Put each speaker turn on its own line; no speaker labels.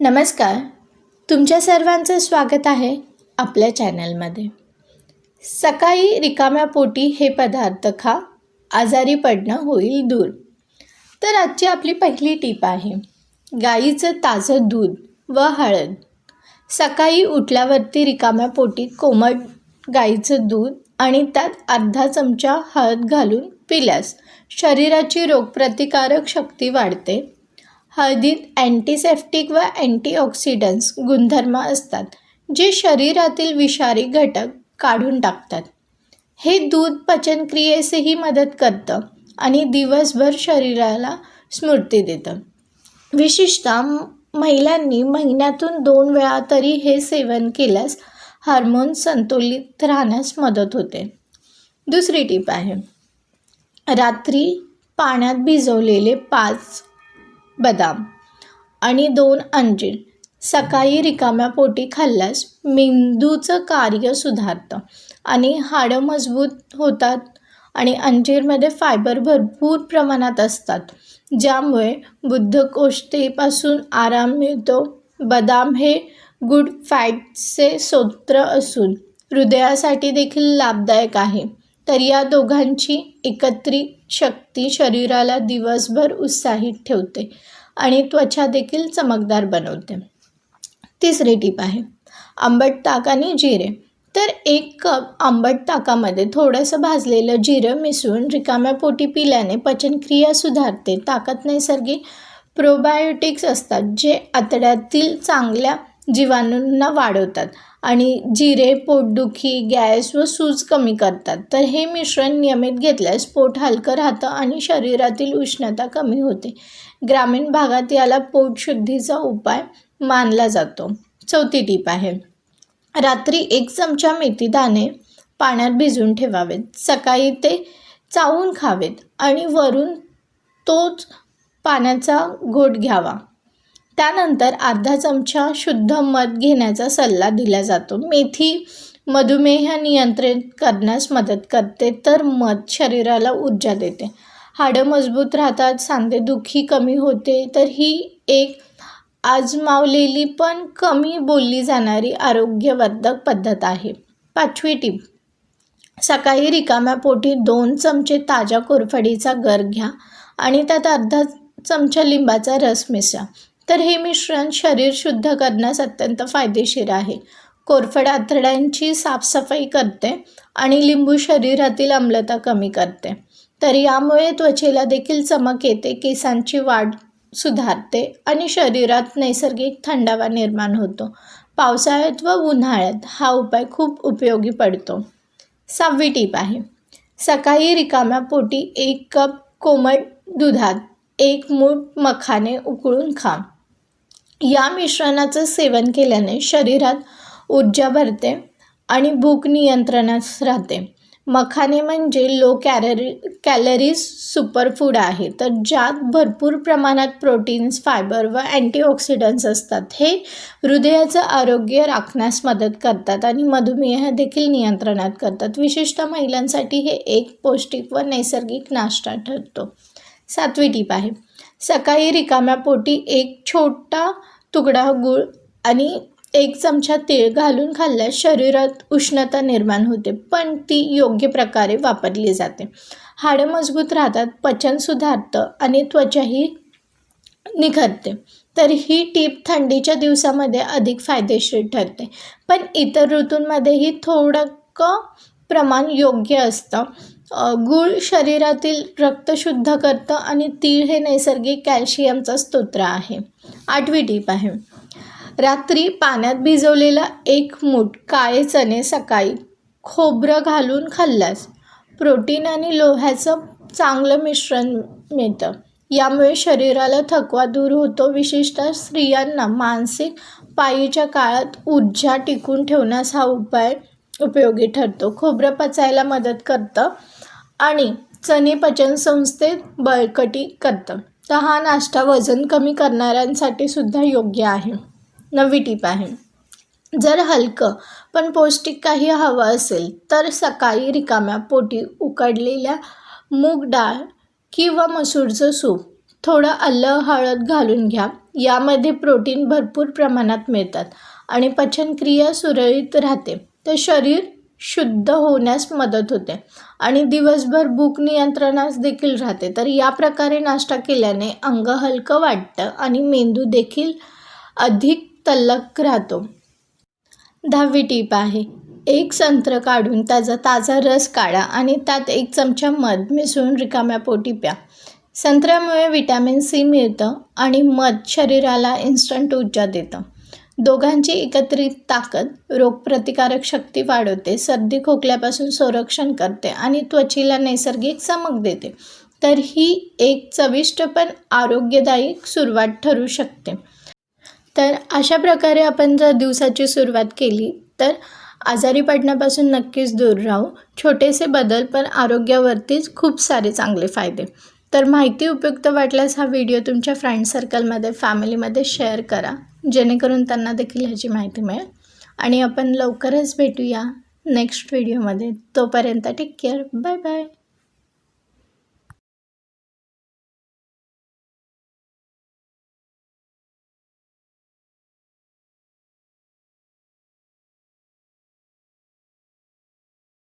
नमस्कार. तुमच्या सर्वांचं स्वागत आहे आपल्या चॅनलमध्ये. सकाळी रिकाम्या पोटी हे पदार्थ खा आजारी पडणं होईल दूर. तर आजची आपली पहिली टीप आहे गाईचं ताजं दूध व हळद. सकाळी उठल्यावरती रिकाम्या पोटी कोमट गाईचं दूध आणि त्यात अर्धा चमचा हळद घालून पिल्यास शरीराची रोगप्रतिकारक शक्ती वाढते. हळदीत अँटीसेप्टिक व अँटीऑक्सिडंट्स गुणधर्म असतात जे शरीरातील विषारी घटक काढून टाकतात. हे दूध पचनक्रियेसही मदत करतं आणि दिवसभर शरीराला स्मृती देतं. विशेषतः महिलांनी महिन्यातून दोन वेळा तरी हे सेवन केल्यास हार्मोन संतुलित राहण्यास मदत होते. दुसरी टीप आहे. रात्री पाण्यात भिजवलेले पाच बदाम आणि दोन अंजीर. सकाळी रिकाम्या पोटी खाल्ल्यास मेंदूचं कार्य सुधारतं आणि हाडं मजबूत होतात आणि अंजीरमध्ये फायबर भरपूर प्रमाणात असतात. ज्यामुळे बुद्धकोष्ठेपासून आराम मिळतो. बदाम हे गुड फॅटचे स्रोत असून हृदयासाठी देखील लाभदायक आहे. तर या दोघांची एकत्रित शक्ती शरीराला दिवसभर उत्साहित ठेवते आणि त्वचा देखील चमकदार बनवते. तिसरी टीप आहे आंबट ताक आणि जिरे. तर एक कप आंबट ताकामध्ये थोडंसं भाजलेलं जिरं मिसळून रिकाम्या पोटी पिल्याने पचनक्रिया सुधारते. ताकात नैसर्गिक प्रोबायोटिक्स असतात जे आतड्यातील चांगल्या जीवाणूंना वाढवतात आणि जिरे पोटदुखी गॅस व सूज कमी करतात. तर हे मिश्रण नियमित घेतल्यास पोट हलकं राहतं आणि शरीरातील उष्णता कमी होते. ग्रामीण भागात याला पोटशुद्धीचा उपाय मानला जातो. चौथी टीप आहे. रात्री एक चमचा मेथी दाणे पाण्यात भिजवून ठेवावेत. सकाळी ते चावून खावेत आणि वरून तोच पाण्याचा घोट घ्यावा. त्यानंतर अर्धा चमचा शुद्ध मध घेण्याचा सल्ला दिला जातो. मेथी मधुमेह नियंत्रित करण्यास मदत करते तर मध शरीराला ऊर्जा देते. हाडं मजबूत राहतात सांधेदुखी कमी होते तर ही एक आजमावलेली पण कमी बोलली जाणारी आरोग्यवर्धक पद्धत आहे. पाचवी टीप. सकाळी रिकाम्या पोटी दोन चमचे ताज्या कोरफडीचा गर घ्या आणि त्यात अर्धा चमचा लिंबाचा रस मिसळा. तर हे मिश्रण शरीर शुद्ध करण्यास अत्यंत फायदेशीर आहे. कोरफड आतड्यांची साफसफाई करते आणि लिंबू शरीरातील आम्लता कमी करते. तर यामुळे त्वचेला देखील चमक येते केसांची वाढ सुधारते आणि शरीरात नैसर्गिक थंडावा निर्माण होतो. पावसाळ्यात व उन्हाळ्यात हा उपाय खूप उपयोगी पडतो. सहावी टीप आहे. सकाळी रिकाम्या पोटी एक कप कोमट दुधात एक मूठ मखाने उकळून खा. या मिश्रणाचं सेवन केल्याने शरीरात ऊर्जा भरते आणि भूक नियंत्रणात राहते. मखाने म्हणजे लो कॅलरी कॅलरीज सुपरफूड आहे. तर ज्यात भरपूर प्रमाणात प्रोटीन्स फायबर व अँटीऑक्सिडंट्स असतात. हे हृदयाचं आरोग्य राखण्यास मदत करतात आणि मधुमेह देखील नियंत्रणात करतात. विशेषतः महिलांसाठी हे एक पौष्टिक व नैसर्गिक नाश्ता ठरतो. सातवी टीप आहे. सकाळी रिकाम्या पोटी एक छोटा तुकडा गूळ आणि एक चमचा तीळ घालून खाल्ल्यास शरीरात उष्णता निर्माण होते पण ती योग्य प्रकारे वापरली जाते. हाडं मजबूत राहतात पचन सुधारतं आणि त्वचाही निखरते. तर ही टीप थंडीच्या दिवसामध्ये अधिक फायदेशीर ठरते. पण इतर ऋतूंमध्येही थोडं प्रमाण योग्य असतं. गूळ शरीरातील रक्त शुद्ध करतं आणि तीळ हे नैसर्गिक कॅल्शियमचा स्तोत्र आहे. आठवी टीप आहे. रात्री पाण्यात भिजवलेला एक मूठ काळे चणे सकाळी खोबरं घालून खाल्ल्यास प्रोटीन आणि लोह्याचं चांगलं मिश्रण मिळतं. यामुळे शरीराला थकवा दूर होतो. विशेषतः स्त्रियांना मानसिक पायीच्या काळात ऊर्जा टिकून ठेवण्यास हा उपाय उपयोगी ठरतो. खोबरं पचायला मदत करतं आणि चणे पचनसंस्थेत बळकटी करतं. तर हा नाश्ता वजन कमी करणाऱ्यांसाठी सुद्धा योग्य आहे. नवी टीप आहे. जर हलकं पण पौष्टिक काही हवं असेल तर सकाळी रिकाम्या पोटी उकडलेल्या मूग डाळ किंवा मसूरचं सूप थोडं आलं हळद घालून घ्या. यामध्ये प्रोटीन भरपूर प्रमाणात मिळतात आणि पचनक्रिया सुरळीत राहते. तर शरीर शुद्ध होण्यास मदत होते. आणि दिवसभर भूक नियंत्रणास देखील राहते. तर या प्रकारे नाश्ता केल्याने अंग हलकं वाटतं आणि मेंदू देखील अधिक तल्लक राहतो. दहावी टीप आहे. एक संत्र काढून त्याचा ताजा रस काढा आणि त्यात एक चमचा मध मिसळून रिकाम्या पोटी प्या. संत्र्यामुळे विटॅमिन सी मिळतं आणि मध शरीराला इन्स्टंट ऊर्जा देतं. दोघांची एकत्रित ताकद रोगप्रतिकारक शक्ती वाढवते सर्दी खोकल्यापासून संरक्षण करते आणि त्वचेला नैसर्गिक चमक देते. तर ही एक चविष्ट पण आरोग्यदायी सुरुवात ठरू शकते. तर अशा प्रकारे आपण जर दिवसाची सुरुवात केली तर आजारी पडण्यापासून नक्कीच दूर राहू. छोटेसे बदल पण आरोग्यावरतीच खूप सारे चांगले फायदे. तर माहिती उपयुक्त वाटल्यास हा व्हिडिओ तुमच्या फ्रेंड सर्कलमध्ये फॅमिलीमध्ये शेअर करा. जेणेकरून त्यांना देखील ह्याची माहिती मिळेल. आणि आपण लवकरच भेटूया नेक्स्ट व्हिडिओमध्ये. तोपर्यंत टेक केअर बाय बाय